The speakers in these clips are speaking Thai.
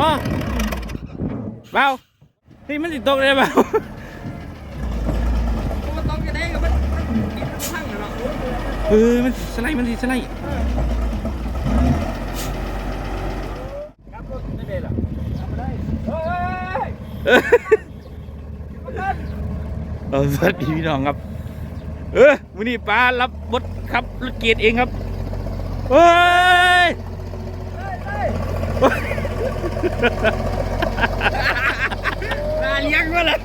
อ๋อเบาเฮ้ยมันติดตกเลยเบามันต้องจะได้กับมันกินมันพังเนาะเออมันสไลด์มันสิสไลด์ครับรถได้เลยล่ะทำได้เฮ้ยเออเอาสวัสดีพี่น้องครับ เออวันนี้ป้ารับบทขับรถเกียรเองครับเฮ้ย นาเลี้ยงก็เลย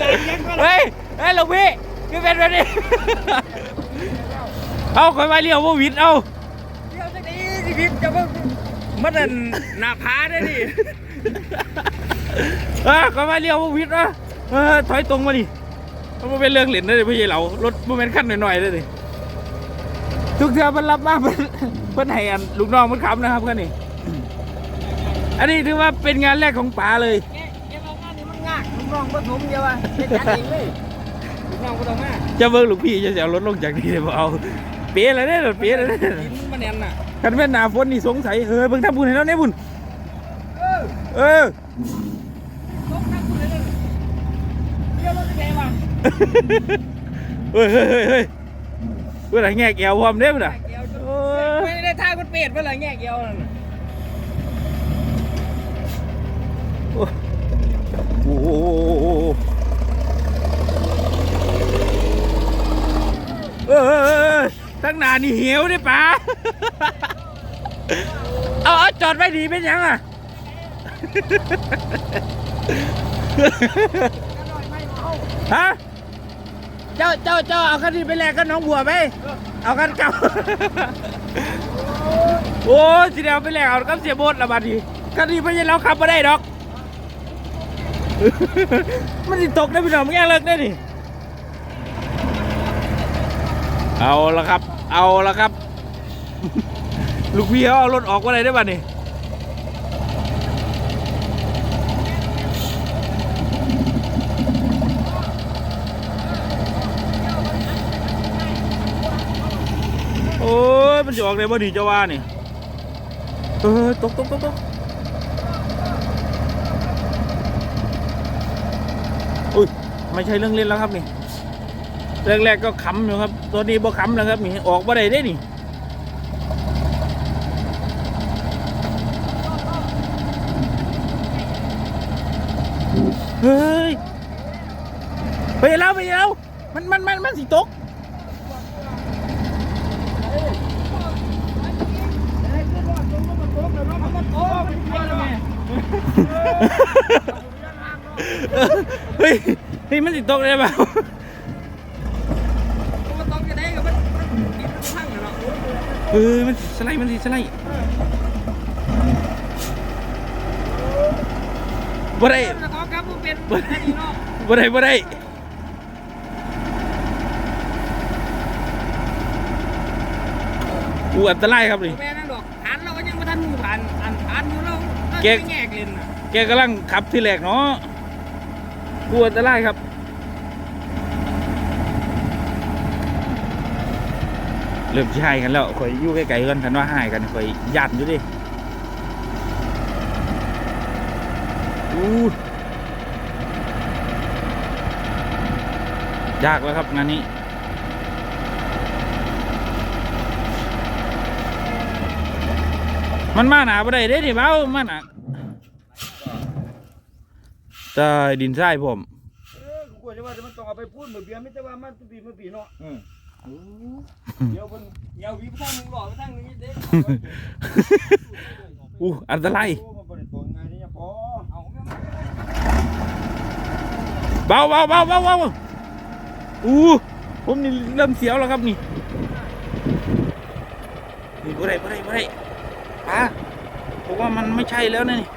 นาเลี้ยงก็เลยเฮ้ยเฮ้ยหลวงพี่คือเป็นแบบนี้เอาคอยมาเรียวว่าวิทย์เอาเดี๋ยวจะดีชีวิตจะเพิ่งมันนั่นหน้าผาได้ดิเออคอยมาเรียวว่าวิทย์นะเออถอยตรงมาดิมันเป็นเรื่องเหรียญนะเลยพี่ใหญ่เรารถมันเป็นขั้นหน่อยๆเลยดิทุกเทือมันรับมาเพิ่นเพิ่นให้อันลูกน้องมันขับนะครับกันนี่ อันนี้ถือว่าเป็นงานแรกของป๋าเลยแกแกบอกว่านี่มันงากลูกน้องผสมเดียวอะเป็นจัดเองเลยลูกน้องก็ต้องมาจะเบิ่งลูกพี่จะเสียรถลงจากนี่เลยบ่เอาเป๊ะเลยเนี่ยเป๊ะเลยเนี่ยกินมันแน่นน่ะกันแม่นหนาฝนนี่สงสัยเออเบิ่งทำบุญให้เราเนี่ยบุญเออเออต้องทำคุณเลยเดี๋ยวรถจะแกว่ะเฮ้ยเฮ้ยเฮ้ยเฮ้ยเพื่อนแง่แก้วพร้อมเด้อพุ่นน่ะแกวจนไม่ได้ท่ามันเป็ดเมื่อไหร่แง่เกียวนั่นน่ะ โอ้โหเออเออเออตั้ง นานนี่เหี่ยวดิป๋าเอาเอาจอดไว้ดีเป็นยังอะฮะเจ้าเจ้าเจ้าเอาคันนี้ไปแลกกับน้องบัวไปเอาคันเก่าโอ้สิเดียวไปแลกเอากับเสียโบดละบัดนี้คันนี้ไม่ใช่เราขับมาได้ดอก มันตกได้พี่น้องมันแย่เลิกได้ดิเอาละครับ เอาละครับ ลูกพี่เขาเอารถออกมาได้ได้บัดนี้โอ้ยมันจะออกได้บ่ดีจ้าว่านี่เออตกตกตกตกอุ้ยไม่ใช่เรื่องเล่นแล้วครับนี่ แรกๆก็ขำอยู่ครับ ตัวนี้บ่ขำแล้วครับนี่ออกบ่ได้ได้นี่เฮ้ยไปแล้วไปแล้วมันมันมันมันสิตกเฮ้ยเฮ้ยมันสิตกได้เปล่า มันต้องจะได้กับมันกินมันพังเนาะ เออมันสไลด์มันสิสไลด์บ่ได้แล้วก็ครับมันเป็นอันนี้เนาะบ่ได้บ่ได้อูอันตรายครับนี่แม่นั่นดอกหันเราก็ยังไม่ทันหมู่ผ่านอันผ่านอยู่แล้วเราเก๊จะกไปแง่กเล่นน่ะแกกำลังขับที่แรกเนาะอูอันตรายครับ เริ่มสิใช่กันแล้วข่อยอยู่ใกล้ๆกันทันว่าหายกันข่อยยันอยู่ดิอู้ยากแล้วครับงานนี้มันมาหนาบ่ได้เด้ดิเบ้ามาหนาใต้ดินทรายผม เออกูกลัวจะว่ามันต้องเอาไปพูดเหมือนเบียร์ไม่ใช่ว่ามันปีมันปีเนาะ เดี๋ยวเพิ่นเดี๋ยววิพทางหนึงหล่อไปทางนี้เด้อู้อันตราย โอ้มันบ่ได้ตัวง่ายนี่ยังพอเอาแม่มาเบาเบาเบาเบาเบาอู้ผมนี่เริ่มเสียวแล้วครับนี่ นี่บ่ได้บ่ได้บ่ได้ป้าผมว่ามันไม่ใช่แล้วนะนี่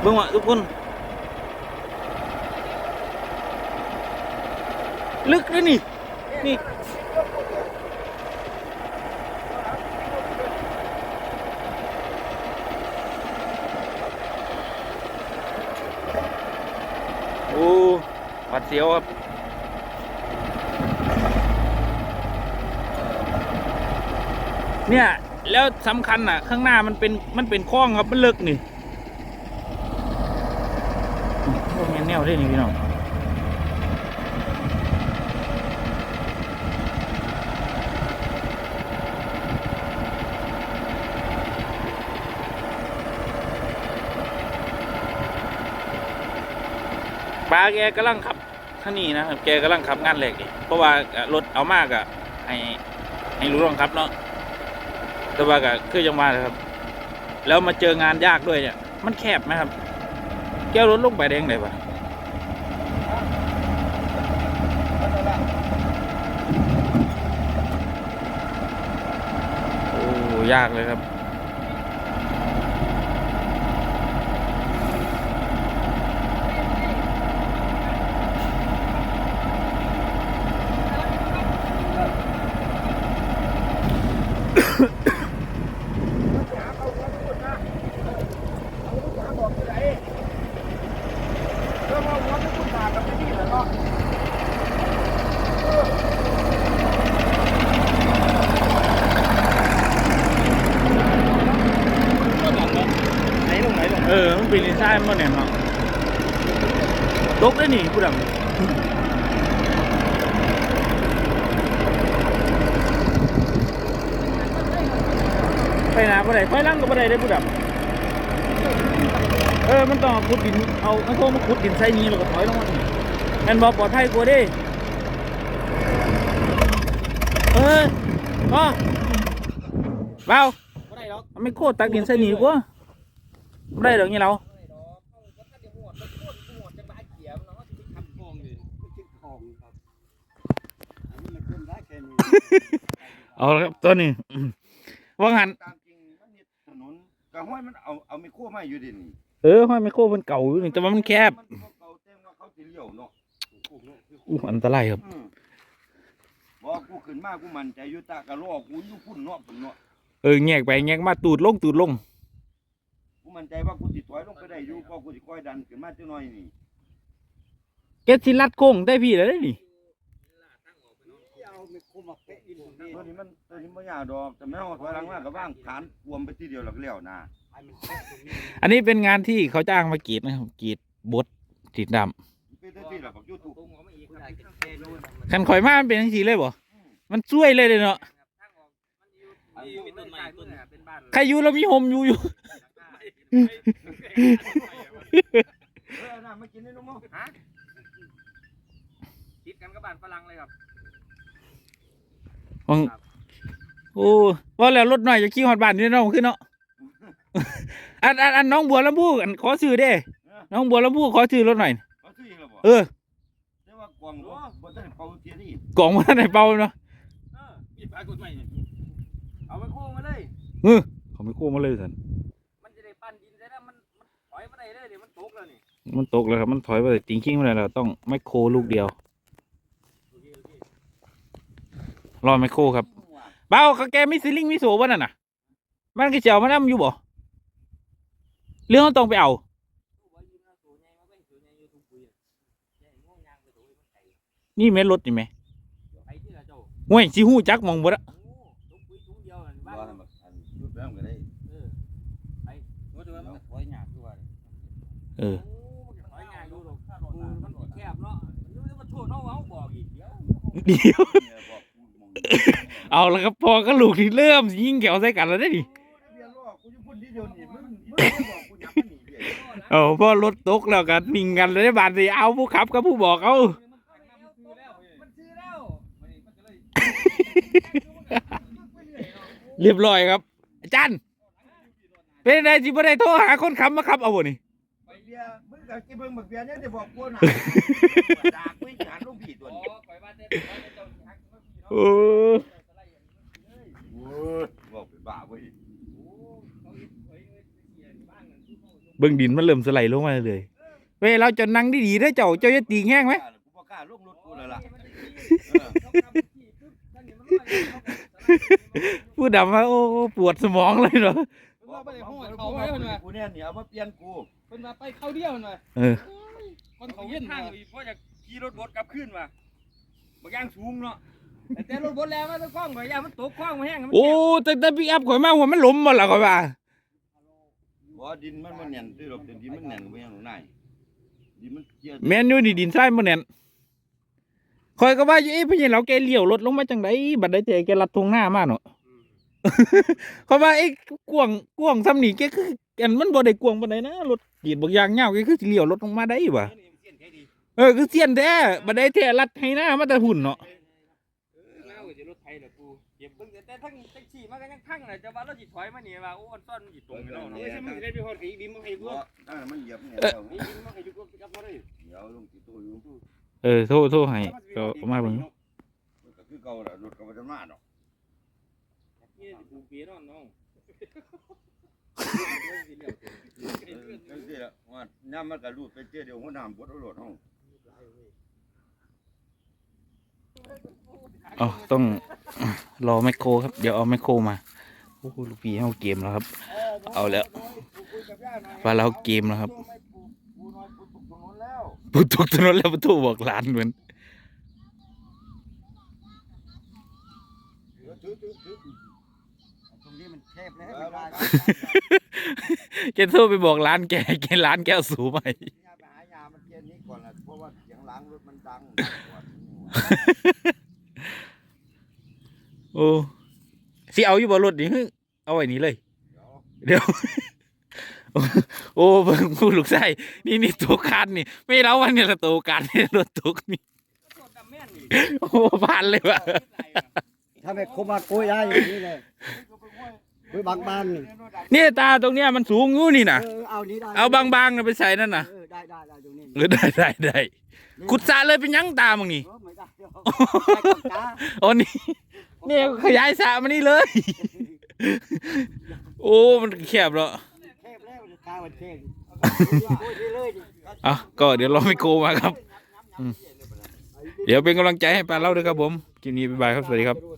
เบิ่งว่าทุกคน ลึกเลยนี่ นี่ โอ้หวัดเสียวครับเนี่ย แล้วสำคัญอะ ข้างหน้ามันเป็นมันเป็นคล้องครับ มันลึกนี่โอ้แม่นแนวได้นี่พี่น้อง ปลาแกกำลังขับข้านี้นะครับแกกำลังขับงานเหล็กนี่เพราะว่ารถเอามากอะให้ให้รู้รองครับเนาะแต่ว่าก็คือยังมาเลยครับ แล้วมาเจองานยากด้วยเนี่ย มันแคบไหมครับ แก้วรถลงไปแดงไหนปะโอ้ยากเลยครับ ไหนลงไหนลง เออ มันเป็นอินไซด์มันเนี่ยเนาะตกได้หนิผู้ดำไปนะบ่ได้ไปล่งก็บ่ได้ได้อผู้ดำ เออ มันต้องเอาขุดดิน เอาเอาโทรมาขุดดินใส่นี้แล้วก็ถอยลงมานี่แม่นบ่ปลอดภัยกว่าเด้เอออ๋อเบาบ่ได้หรอกไม่โคตรตักดินใส่นี่ดีกว่าไม่ได้ดอกนี่เราเอาละครับตัวนี้อืมว่างันตามจริงมันนี่ถนนกะห้อยมันเอาเอาไมโครมาอยู่ดินี่ เออห้อยไม่โคตรมันเก่าอยู่นี่แต่ว่ามันแคบมันบ่เก่าแต่ว่าเขาสิเลี้ยวเนาะอู้อันตรายครับอืมบ่กูขึ้นมากูมั่นใจอยู่ตากะรอกูอยู่พุ่นเนาะพุ่นเนาะเออแงกไปแงกมาตูดลงตูดลงกูมั่นใจว่ากูสิถอยลงไปได้อยู่เพราะกูสิค่อยดันขึ้นมาจักหน่อยนี่เกตสิลัดโค้งได้พี่แล้ วได้นี่ตัวนี้มันตัวนี้บ่ยากดอก แต่แม่เอาถอยหลังมาก็ว่างขานรวมไปทีเดียวแล้วก็แล้วนะอันนี้เป็นงานที่เขาจ้างมากรีดนะครับกรีดบดกรีดดเป็นจังซี่ล่ะบัก YouTube ำคันข่อยมามันเป็นจังซี่เลยบ่มันช่วยเลยเลยเนาะใครอยู่เรามีโฮมอยู่อยู่ เออน่ะมากินนี่ลูกมั้งฮะคิดกันกับบ้านฝรั่งเลยครับ วังโอ้ว่าแล้วรถหน่อยจะขี่ฮอดบ้านนี่เนาะขึ้นเนาะอันอันอันน้องบัวลำพูอันขอซื้อเด้ น้องบัวลำพูขอซื้อรถหน่อย เขาซื้ออีกแล้วบ่เออ แต่ว่ากล่องบ่บ่ได้เป่าเทียนี่กล่องมันไหนเป่าเนาะเออมีปลากดใหม่เอาไปโค้งมาเลย เออเขาไม่โค้งมาเลยสันมันจะได้ปั้นดินได้แล้วมันมันถอยมาได้เลยเดี๋ยวมันตกแล้วนี่มันตกแล้วครับมันถอยไปติงคิงมาเลยเราต้องไมโครลูกเดียว รอไมโครครับเบาเขาแกไม่ซิลิงไม่โสวะนั่นน่ะ มันก็เจียวมันน้ำอยู่บ่เรื่องต้องไปเอานี่แม่รถนี่ไหมห่วยสิหูจักมองบ่ละเดียวนั่นบ้านว่ามันอันรูปแบบก็ได้เออไปว่าจะว่ามันถอยหยาบคือว่าเออโอ้มันก็ถอยหยาบอยู่หรอกปูนมันแคบเนาะนี่มันโทษเฮาเฮาบอกอีกเดี๋ยว เอาแล้วครับพอก็ลูกที่เริ่มสิยิงแขวใส่กันแล้วได้ดิเบียร์ล้อกูอยู่พุ่นที่เดียวนี่มึงมึงไม่บอกกูยับมันหนีเบียร์เอาพอรถตกแล้วกันมิงกันเลยได้บาดสิเอาผู้ขับกับผู้บอกเอามันซื้อแล้วมันมันก็เลยเรียบร้อยครับ อาจารย์เป็นไงสิบ่ได้โทรหาคนขับมาขับเอาบ่นี่ไปเบียร์มึงกับกินเบิ่งบักเบียร์เนี่ยจะบอกกูน่ะดากไม่หาลูกผีตัวอ๋อนี้ปล่อยบ้านเด้อปล่อยเจ้าสิฮักมันพี่เนาะโอ้โอ้ย บอกเป็นบ้าเว้ยเบิ่งดินมันเริ่มสไลด์ลงมาเลยเว้ยเราจะนั่งดีๆได้อเจ้าเจ้าจะตีแห้งไหมกูบ่กล้าลงรถกูแล้วล่ะผู้ดำว่าโอ้ปวดสมองเลยเนาะว่าบ่ได้ฮู้เขาไว้เพิ่นว่ากูเนี่ยนี่เอามาเปลี่ยนกูเพิ่นว่าไปเข้าเดียวมันว่าเออคนเขาเวียนทางอีกเพราะจะขี่รถบดกลับขึ้นมาบางอย่างสูงเนาะ แต่รถบนแล้วมันต้องคล้องไปยามันตกคล้องมาแห้งโอ้แต่แต่ปิกอัพข่อยมาหัวมันหล้มหมดและข่อยว่าบ่ดินมันบ่แน่นที่ดอกแต่ดินมันแน่นบ่ยังหนูนายดินมันเจียแม่นอยู่นี่ดินทรายบ่แน่นข่อยก็ว่าอยู่เอ้พี่เราแกเลี้ยวรถลงมาจังไดบัดใดแต่แกลัดทงหน้ามาเนาะ ข่อยว่าไอ้กวางกวางซ้ำนี่แกคืออันมันบ่ได้กวางปานใดนะรถกรีดบักอย่างยาวแกคือสิเลี้ยวรถลงมาได้บ่ เออคือเสียนแท้บัดใดแท้ลัดให้หน้ามาแต่หุ่นเนาะ เงาจะรถไทยเหรอกูเก็ บเบิ่งแต่ทั้งแท็กซี่มันก็ยังพังเลยจะว่าเราจิถอยมานี่ว่าโอ้อันซ่อนมันจิตรงไปเนาะเออมันได้ไปฮอดอีดินมันให้บ่นั่นมันเหยียบเนี่ยเอานี่มันก็อยู่กับบ่ได้เดี๋ยวลงที่ตู้อยู่เออโทษโทษให้ก็เอามาเบิ่งมันก็คือเก่าล่ะรถก็บ่จะมาดอกนี่ปูเปียนอนน้องเออจังซี่ล่ะว่าย่ามมันก็รูดไปเจอเดี๋ยวหัวน้ำบดเอารถเฮาอ๋อต้องรอไมโครครับ เดี๋ยวเอาไมโครมา โอ้โหลูกพี่เอาเกมแล้วครับ เอาแล้วว่าเราเกมแล้วครับปูน้อยปูตกตรงนู้นแล้วปุตุกถนนแล้วปุตุบอกร้านเหมือนถือถือถือตรงนี้มันแคบแล้วเออมาแกโทรไปบอกร้านแกแกร้านแกเอาสูไปไปหายามันเกียนนี้ก่อนล่ะเพราะว่าเสียงล้างรถมันดัง โอ้สิเอาอยู่บ่รถนี่ฮึเอาไว้นี่เลย เดี๋ยว โอ้เบิ่งผู้ลูกชายนี่นี่ตัวการนี่ ไม่เล่าวันนี้ละตัวการนี่รถตกนี่ตัวดำแม่นนี่โอ้ผ่านเลยว่ะถ้าไม่คมมาคุยได้อย่างนี้เลยคุยบางบางๆนี่นี่ตาตรงเนี้ยมันสูงอยู่นี่นะเออเอานี้ได้เอาบางๆน่ะไปใส่นั่นน่ะเออได้ได้ได้ตรงนี้เออได้ได้ได้ขุดสระเลยเป็นหยังตามึงนี่ เออไม่ได้เดี๋ยวได้กับตาโอ้นี่นี่ขยายสระมานี่เลย โอ้มันแคบแล้วเทพแล้วตาวันเทพโอ้ยเลยดิอะก็เดี๋ยวรอไม่โกมาครับอืมเดี๋ยวเป็นกำลังใจให้ปลาเล่าด้วยครับผมคลิปนี้บ๊ายบายครับสวัสดีครับ